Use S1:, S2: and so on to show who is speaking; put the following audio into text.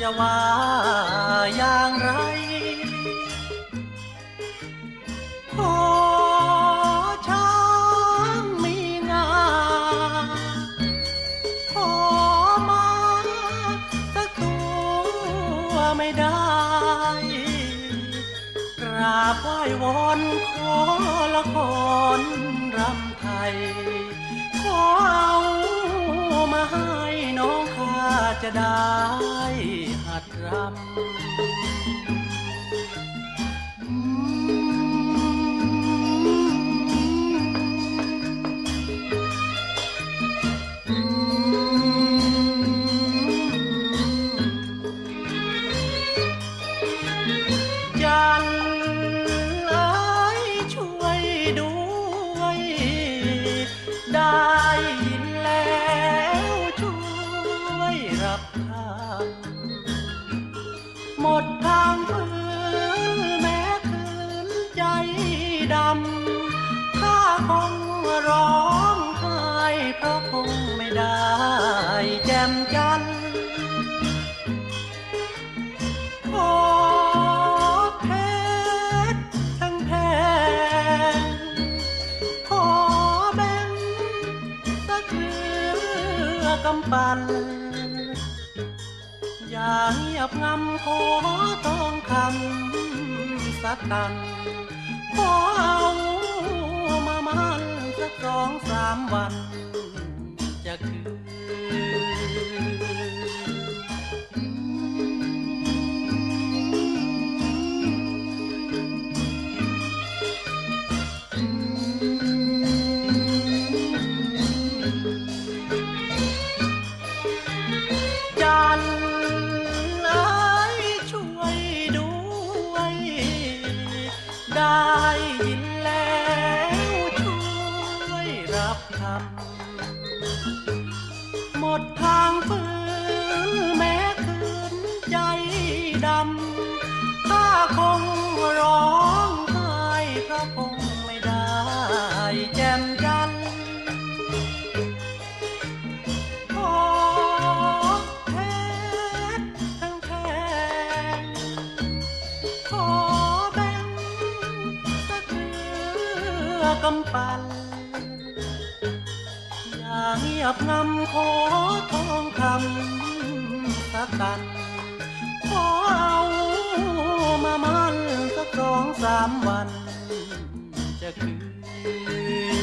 S1: จะว่าอย่างไรขอช้างมีงาขอมาสักตัวไม่ได้กราบไหว้วอนขอละครรำไทย ขอเอามาให้น้องข้าจะได้ ดรำ ดำข้าคงร้องไห้เพราะคงไม่ได้แจ่มจันทร์ขอเพชรทั้งแพงขอแบ่งสักเรือกำปั่นอย่าเงียบงำขอทองคำสักตัน ข ดำถ้าคงร้องไห้เพราะคงไม่ได้แจ่มจันทร์ขอเพชรทั้งแพงขอแบ่งสักเรือกำปั่นอย่าเงียบงำขอทองคำสักกัน ขอเอามามันสักสองสามวันจะคืน